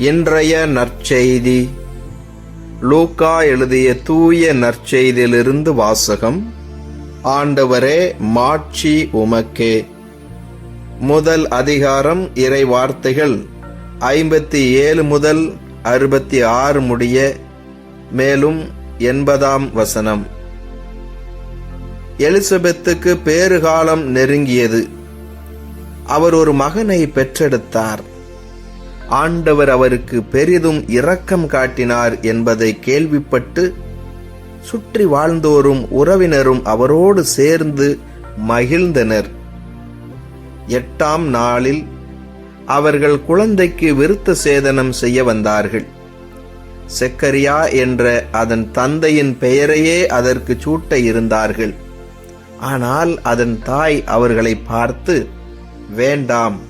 இன்றைய நற்செய்தி. லூக்கா எழுதிய தூய நற்செய்தியிலிருந்து வாசகம். ஆண்டவரே மாட்சி உமக்கே. முதல் அதிகாரம் இறை வார்த்தைகள் ஐம்பத்தி ஏழு முதல் அறுபத்தி ஆறு முடிய மேலும் எண்பதாம் வசனம். எலிசபெத்துக்கு பேறுகாலம் நெருங்கியது. அவர் ஒரு மகனை பெற்றெடுத்தார். ஆண்டவர் அவருக்கு பெரிதும் இரக்கம் காட்டினார் என்பதை கேள்விப்பட்டு சுற்றி வாழ்ந்தோரும் உறவினரும் அவரோடு சேர்ந்து மகிழ்ந்தனர். எட்டாம் நாளில் அவர்கள் குழந்தைக்கு விருத்த சேதனம் செய்ய வந்தார்கள். செக்கரியா என்ற அதன் தந்தையின் பெயரையே அதற்கு சூட்ட இருந்தார்கள். ஆனால் அதன் தாய் அவர்களை பார்த்து வேண்டாம்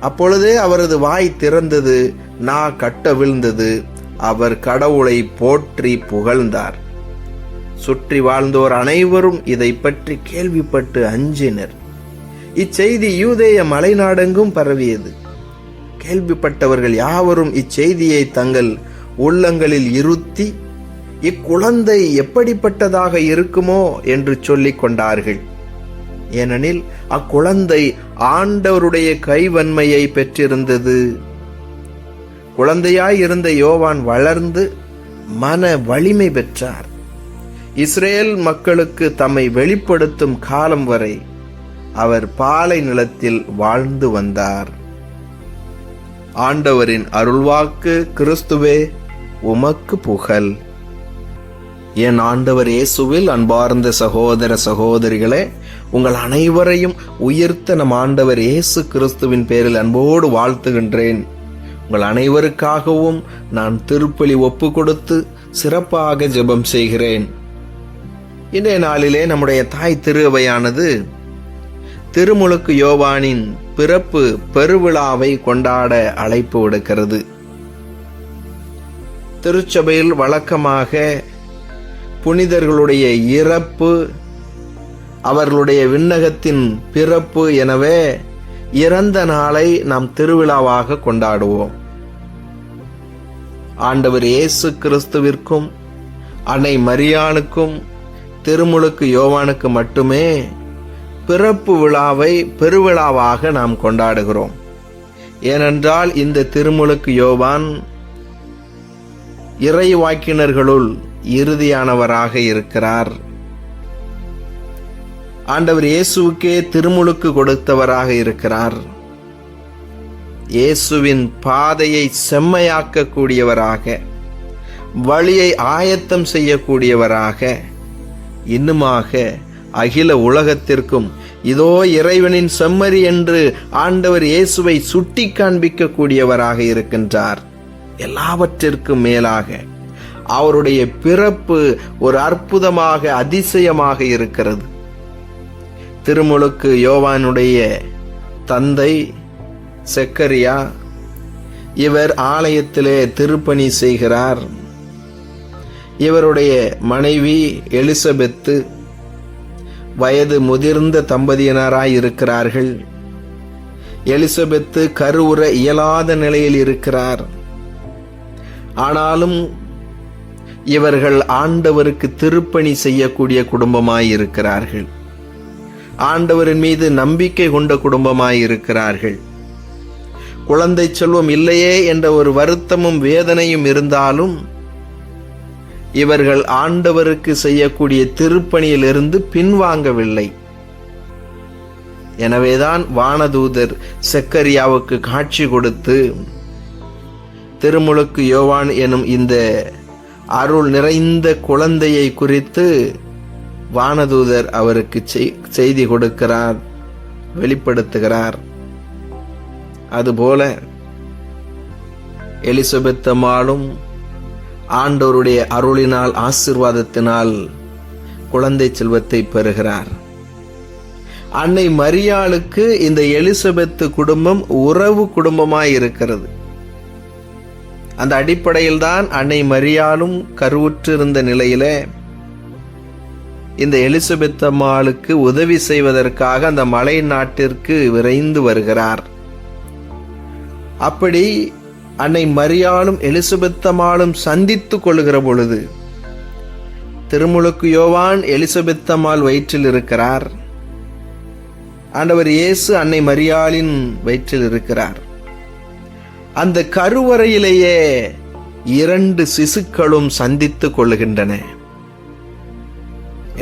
அப்பொழுதே அவரது வாய் திறந்தது நா கட்ட விழுந்தது. அவர் கடவுளை போற்றி புகழ்ந்தார். சுற்றி வாழ்ந்தோர் அனைவரும் இதை பற்றி கேள்விப்பட்டு அஞ்சினர். இச்செய்தி யூதேய மலைநாடெங்கும் பரவியது. கேள்விப்பட்டவர்கள் யாவரும் இச்செய்தியை தங்கள் உள்ளங்களில் இருத்தி இக்குழந்தை எப்படிப்பட்டதாக இருக்குமோ என்று சொல்லிக் கொண்டார்கள். ஏனெனில் அக்குழந்தை ஆண்டவருடைய கைவன்மையை பெற்றிருந்தது. குழந்தையாய் இருந்த யோவான் வளர்ந்து மன வலிமை பெற்றார். இஸ்ரேல் மக்களுக்கு தம்மை வெளிப்படுத்தும் காலம் வரை அவர் பாலை நிலத்தில் வாழ்ந்து வந்தார். ஆண்டவரின் அருள்வாக்கு கிறிஸ்துவே உமக்கு புகழ். என் ஆண்டவர் இயேசுவில் அன்பார்ந்த சகோதர சகோதரிகளே உங்கள் அனைவரையும் உயர்த்த நம் ஆண்டவர் இயேசு கிறிஸ்துவின் பேரில் அன்போடு வாழ்த்துகின்றேன். உங்கள் அனைவருக்காகவும் நான் திருப்பலி ஒப்பு கொடுத்து சிறப்பாக ஜெபம் செய்கிறேன். இன்றைய நாளிலே நம்முடைய தாய் திருவையானது திருமுழுக்கு யோவானின் பிறப்பு பெருவிழாவை கொண்டாட அழைப்பு விடுக்கிறது. திருச்சபையில் வழக்கமாக புனிதர்களுடைய இறப்பு அவர்களுடைய விண்ணகத்தின் பிறப்பு எனவே இறந்த நாளை நாம் திருவிழாவாக கொண்டாடுவோம். ஆண்டவர் இயேசு கிறிஸ்துவிற்கும் அன்னை மரியானுக்கும் திருமுழுக்கு யோவானுக்கு மட்டுமே பிறப்பு விழாவை பெருவிழாவாக நாம் கொண்டாடுகிறோம். ஏனென்றால் இந்த திருமுழுக்கு யோவான் இறைவாக்கினர்களுள் இறுதியானவராக இருக்கிறார். ஆண்டவர் இயேசுவுக்கே திருமுழுக்கு கொடுத்தவராக இருக்கிறார். இயேசுவின் பாதையை செம்மையாக்கக்கூடியவராக வழியை ஆயத்தம் செய்யக்கூடியவராக இன்னுமாக அகில உலகத்திற்கும் இதோ இறைவனின் செம்மறி என்று ஆண்டவர் இயேசுவை சுட்டி காண்பிக்கக்கூடியவராக இருக்கின்றார். எல்லாவற்றிற்கும் மேலாக அவருடைய பிறப்பு ஒரு அற்புதமாக அதிசயமாக இருக்கிறது. திருமுழுக்கு யோவானுடைய தந்தை செக்கரியா இவர் ஆலயத்திலே திருப்பணி செய்கிறார். இவருடைய மனைவி எலிசபெத்து வயது முதிர்ந்த தம்பதியினராய் இருக்கிறார்கள். எலிசபெத்து கருவுற இயலாத நிலையில் இருக்கிறார். ஆனாலும் இவர்கள் ஆண்டவருக்கு திருப்பணி செய்யக்கூடிய குடும்பமாய் இருக்கிறார்கள். ஆண்டவரின் மீது நம்பிக்கை கொண்ட குடும்பமாய் இருக்கிறார்கள் குழந்தை செல்வம் இல்லையே என்ற ஒரு வருத்தமும் வேதனையும் இருந்தாலும் இவர்கள் ஆண்டவருக்கு செய்யக்கூடிய திருப்பணியிலிருந்து பின்வாங்கவில்லை. எனவேதான் வானதூதர் செக்கரியாவுக்கு காட்சி கொடுத்து திருமுழுக்கு யோவான் எனும் இந்த அருள் நிறைந்த குழந்தையை குறித்து வானதூதர் அவருக்கு செய்தி கொடுக்கிறார் வெளிப்படுத்துகிறார். அதுபோல எலிசபெத் அம்மாளும் அருளினால் ஆசிர்வாதத்தினால் குழந்தை செல்வத்தை பெறுகிறார். அன்னை மரியாளுக்கு இந்த எலிசபெத்து குடும்பம் உறவு குடும்பமாய் இருக்கிறது. அந்த அடிப்படையில் தான் அன்னை மரியாளும் கருவுற்றிருந்த நிலையில இந்த எலிசபெத் அம்மாளுக்கு உதவி செய்வதற்காக அந்த மலை நாட்டிற்கு விரைந்து வருகிறார். அப்படி அன்னை மரியாளும் எலிசபெத் அம்மாளும் கொள்கிற பொழுது திருமுழுக்கு யோவான் எலிசபெத் அம்மாள் வயிற்றில் இருக்கிறார். ஆண்டவர் இயேசு அன்னை மரியாளின் வயிற்றில் இருக்கிறார். அந்த கருவறையிலேயே இரண்டு சிசுக்களும் சந்தித்துக் கொள்ளுகின்றன.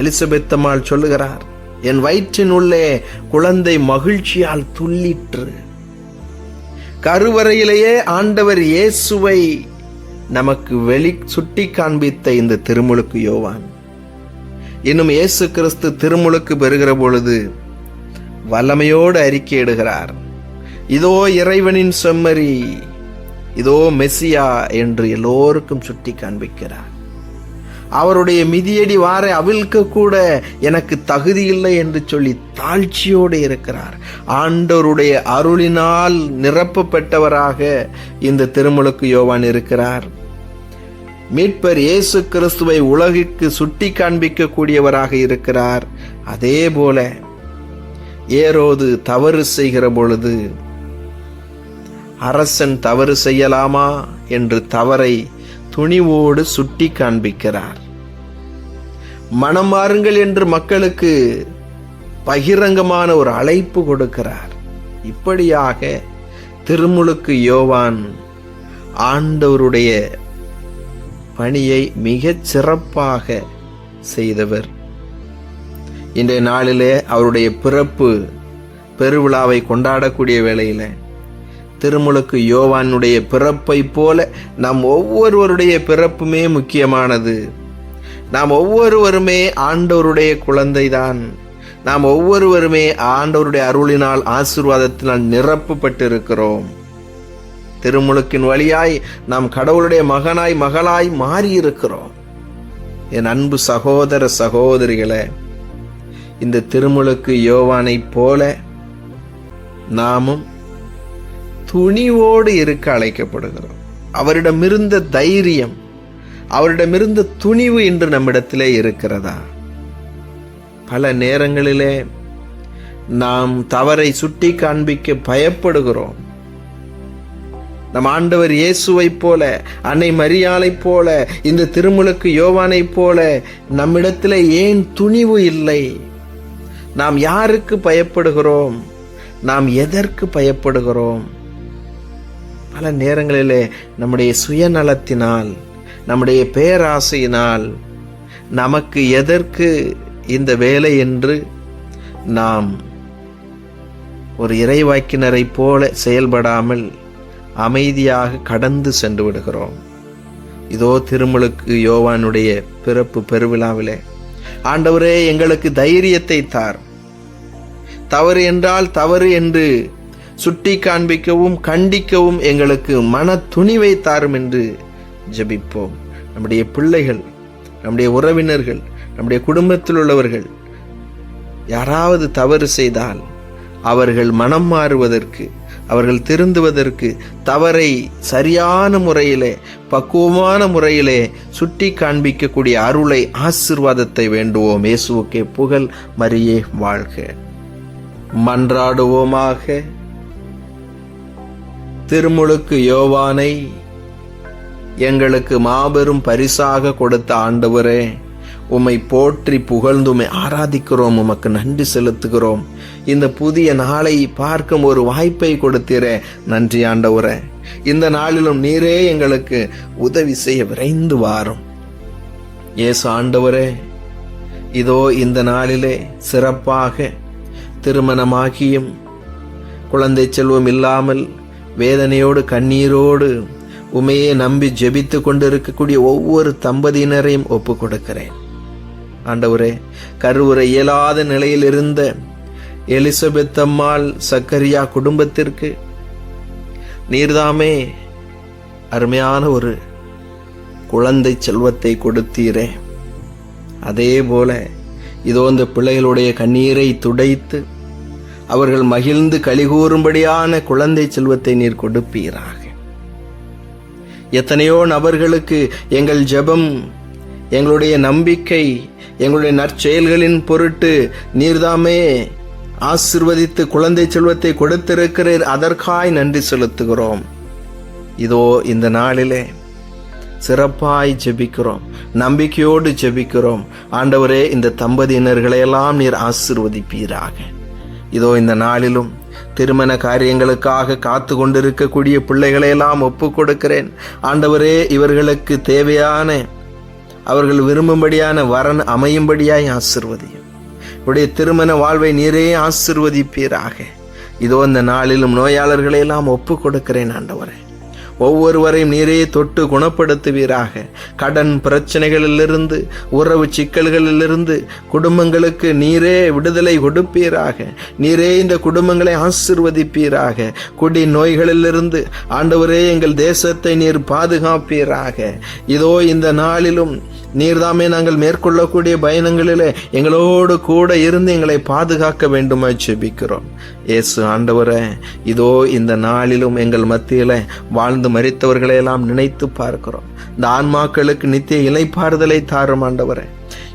எலிசபெத் அம்மாள் சொல்லுகிறார் என் வயிற்றின் உள்ளே குழந்தை மகிழ்ச்சியால் துள்ளிற்று. கருவறையிலேயே ஆண்டவர் இயேசுவை நமக்கு வெளி சுட்டி காண்பித்த இந்த திருமுழுக்கு யோவான். இன்னும் இயேசு கிறிஸ்து திருமுழுக்கு பெறுகிற பொழுது வல்லமையோடு அறிக்கையிடுகிறார் இதோ இறைவனின் செம்மறி இதோ மெஸ்ஸியா என்று எல்லோருக்கும் சுட்டி காண்பிக்கிறார். அவருடைய மிதியடி வார அவிழ்க்க கூட எனக்கு தகுதி இல்லை என்று சொல்லி தாழ்ச்சியோடு இருக்கிறார். ஆண்டவருடைய அருளினால் நிரப்பப்பட்டவராக இந்த திருமுழுக்கு யோவான் இருக்கிறார். மீட்பர் இயேசு கிறிஸ்துவை உலகிற்கு சுட்டி காண்பிக்கக்கூடியவராக இருக்கிறார். அதே போல ஏரோது தவறு செய்கிற பொழுது அரசன் தவறு செய்யலாமா? என்று தவறை துணிவோடு சுட்டி காண்பிக்கிறார். மனம் மாறுங்கள் என்று மக்களுக்கு பகிரங்கமான ஒரு அழைப்பு கொடுக்கிறார். இப்படியாக திருமுழுக்கு யோவான் ஆண்டவருடைய பணியை மிகச் சிறப்பாக செய்தவர். இன்றைய நாளிலே அவருடைய பிறப்பு பெருவிழாவை கொண்டாடக்கூடிய வேளையில திருமுழுக்கு யோவானுடைய பிறப்பை போல நம் ஒவ்வொருவருடைய பிறப்புமே முக்கியமானது. நாம் ஒவ்வொருவருமே ஆண்டவருடைய குழந்தைதான். நாம் ஒவ்வொருவருமே ஆண்டவருடைய அருளினால் ஆசிர்வாதத்தினால் நிரப்பப்பட்டிருக்கிறோம். திருமுழுக்கின் வழியாய் நாம் கடவுளுடைய மகனாய் மகளாய் மாறியிருக்கிறோம். என் அன்பு சகோதர சகோதரிகளே இந்த திருமுழுக்கு யோவானைப் போல நாமும் துணிவோடு இருக்க அழைக்கப்படுகிறோம். அவரிடமிருந்த தைரியம் அவரிடமிருந்த துணிவு இன்று நம்மிடத்திலே இருக்கிறதா? பல நேரங்களிலே நாம் தவறை சுட்டி காண்பிக்க பயப்படுகிறோம். நம் ஆண்டவர் இயேசுவைப் போல அன்னை மரியாளைப் போல இந்த திருமுழுக்கு யோவானைப் போல நம்மிடத்தில் ஏன் துணிவு இல்லை? நாம் யாருக்கு பயப்படுகிறோம்? நாம் எதற்கு பயப்படுகிறோம்? பல நேரங்களிலே நம்முடைய சுயநலத்தினால் நம்முடைய பேராசையினால் நமக்கு எதற்கு இந்த வேலை என்று நாம் ஒரு இறைவாக்கினரை போல செயல்படாமல் அமைதியாக கடந்து சென்று விடுகிறோம். இதோ திருமுழுக்கு யோவானுடைய பிறப்பு பெருவிழாவிலே. ஆண்டவரே எங்களுக்கு தைரியத்தை தார். தவறு என்றால் தவறு என்று சுட்டி காண்பிக்கவும் கண்டிக்கவும் எங்களுக்கு மன துணிவை தாரும் என்று ஜெபிப்போம். நம்முடைய பிள்ளைகள் நம்முடைய உறவினர்கள் நம்முடைய குடும்பத்தில் உள்ளவர்கள் யாராவது தவறு செய்தால் அவர்கள் மனம் மாறுவதற்கு அவர்கள் திருந்துவதற்கு தவறை சரியான முறையிலே பக்குவமான முறையிலே சுட்டி காண்பிக்கக்கூடிய அருளை ஆசிர்வாதத்தை வேண்டுவோம். இயேசுவுக்கே புகழ் மரியே வாழ்க. மன்றாடுவோமாக. திருமுழுக்கு யோவானை எங்களுக்கு மாபெரும் பரிசாக கொடுத்த ஆண்டவரே உம்மை போற்றி புகழ்ந்துமை ஆராதிக்கிறோம் உமக்கு நன்றி செலுத்துகிறோம். இந்த புதிய நாளை பார்க்கும் ஒரு வாய்ப்பை கொடுத்தீரே நன்றி ஆண்டவரே. இந்த நாளிலும் நீரே எங்களுக்கு உதவி செய்ய விரைந்து வாரும். இயேசு ஆண்டவரே இதோ இந்த நாளிலே சிறப்பாக திருமணமாகியும் குழந்தை செல்வம் இல்லாமல் வேதனையோடு கண்ணீரோடு உமையே நம்பி ஜெபித்து கொண்டிருக்கக்கூடிய ஒவ்வொரு தம்பதியினரையும் ஒப்பு கொடுக்கிறேன் ஆண்டவரே கருவுரை இயலாத நிலையில் இருந்த எலிசபெத் அம்மாள் சக்கரியா குடும்பத்திற்கு நீர்தாமே அருமையான ஒரு குழந்தை செல்வத்தை கொடுத்தீரே. அதே போல இதோ இந்த பிள்ளைகளுடைய கண்ணீரை துடைத்து அவர்கள் மகிழ்ந்து கலிகூறும்படியான குழந்தை செல்வத்தை நீர் கொடுப்பீராக. எத்தனையோ நபர்களுக்கு எங்கள் ஜெபம் எங்களுடைய நம்பிக்கை எங்களுடைய நற்செயல்களின் பொருட்டு நீர்தாமே ஆசிர்வதித்து குழந்தை செல்வத்தை கொடுத்திருக்கிறீர். அதற்காய் நன்றி செலுத்துகிறோம். இதோ இந்த நாளிலே சிறப்பாய் ஜெபிக்கிறோம் நம்பிக்கையோடு ஜெபிக்கிறோம். ஆண்டவரே இந்த தம்பதியினர்களையெல்லாம் நீர் ஆசிர்வதிப்பீராக. இதோ இந்த நாளிலும் திருமண காரியங்களுக்காக காத்து கொண்டிருக்கக்கூடிய பிள்ளைகளையெல்லாம் ஒப்பு கொடுக்கிறேன். ஆண்டவரே இவர்களுக்கு தேவையான அவர்கள் விரும்பும்படியான வரன் அமையும்படியாய் ஆசிர்வதியும். உடைய திருமண வாழ்வை நீரே ஆசிர்வதிப்பீராக. இதோ இந்த நாளிலும் நோயாளர்களையெல்லாம் ஒப்பு கொடுக்கிறேன் ஆண்டவரே. ஒவ்வொருவரையும் நீரே தொட்டு குணப்படுத்துவீராக. கடன் பிரச்சனைகளிலிருந்து உறவு சிக்கல்களிலிருந்து குடும்பங்களுக்கு நீரே விடுதலை கொடுப்பீராக. நீரே இந்த குடும்பங்களை ஆசிர்வதிப்பீராக. குடி நோய்களிலிருந்து ஆண்டவரே எங்கள் தேசத்தை நீர் பாதுகாப்பீராக. இதோ இந்த நாளிலும் நீர்தாமே நாங்கள் மேற்கொள்ளக்கூடிய பயணங்களிலே எங்களோடு கூட இருந்து எங்களை பாதுகாக்க வேண்டுமா ஜெபிக்கிறோம். இயேசு ஆண்டவரே இதோ இந்த நாளிலும் எங்கள் மத்தியில வாழ்ந்து மறித்தவர்களையெல்லாம் நினைத்து பார்க்கிறோம். இந்த ஆன்மாக்களுக்கு நித்திய இலைப்பாறுதலை தாரும் ஆண்டவரே.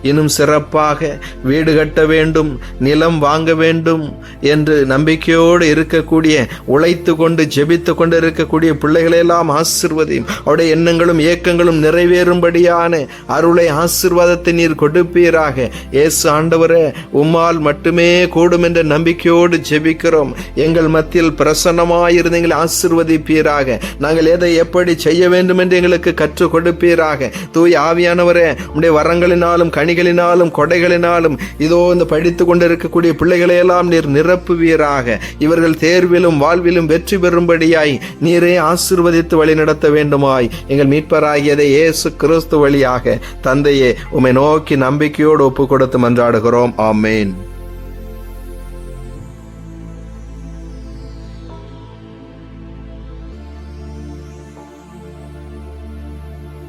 இன்னும் சிறப்பாக வீடு கட்ட வேண்டும் நிலம் வாங்க வேண்டும் என்று நம்பிக்கையோடு இருக்கக்கூடிய உழைத்து கொண்டு ஜெபித்து கொண்டு இருக்கக்கூடிய பிள்ளைகளையெல்லாம் ஆசிர்வதையும். அவருடைய எண்ணங்களும் இயக்கங்களும் நிறைவேறும்படியான அருளை ஆசிர்வாதத்தை நீர் கொடுப்பீராக. ஏசு ஆண்டவரே உம்மால் மட்டுமே கூடும் என்ற நம்பிக்கையோடு ஜெபிக்கிறோம். எங்கள் மத்தியில் பிரசன்னமாயிருந்து எங்களை ஆசிர்வதிப்பீராக. நாங்கள் எதை எப்படி செய்ய வேண்டும் என்று எங்களுக்கு கற்றுக் கொடுப்பீராக. தூய் ஆவியானவரே உடைய வரங்களினாலும் கனிகளினாலும் கொடைகளினாலும் இதோ இந்த படித்து கொண்டிருக்கக்கூடிய பிள்ளைகளையெல்லாம் நீர் நிரப்புவீராக. இவர்கள் தேர்விலும் வாழ்விலும் வெற்றி பெறும்படியாய் நீரே ஆசிர்வதித்து வழி நடத்த வேண்டுமாய். எங்கள் மீட்பராகியதை இயேசு கிறிஸ்து வழியாக. தந்தையே உம்மை நோக்கி நம்பிக்கையோடு ஒப்பு கொடுத்து மன்றாடுகிறோம். ஆமேன்.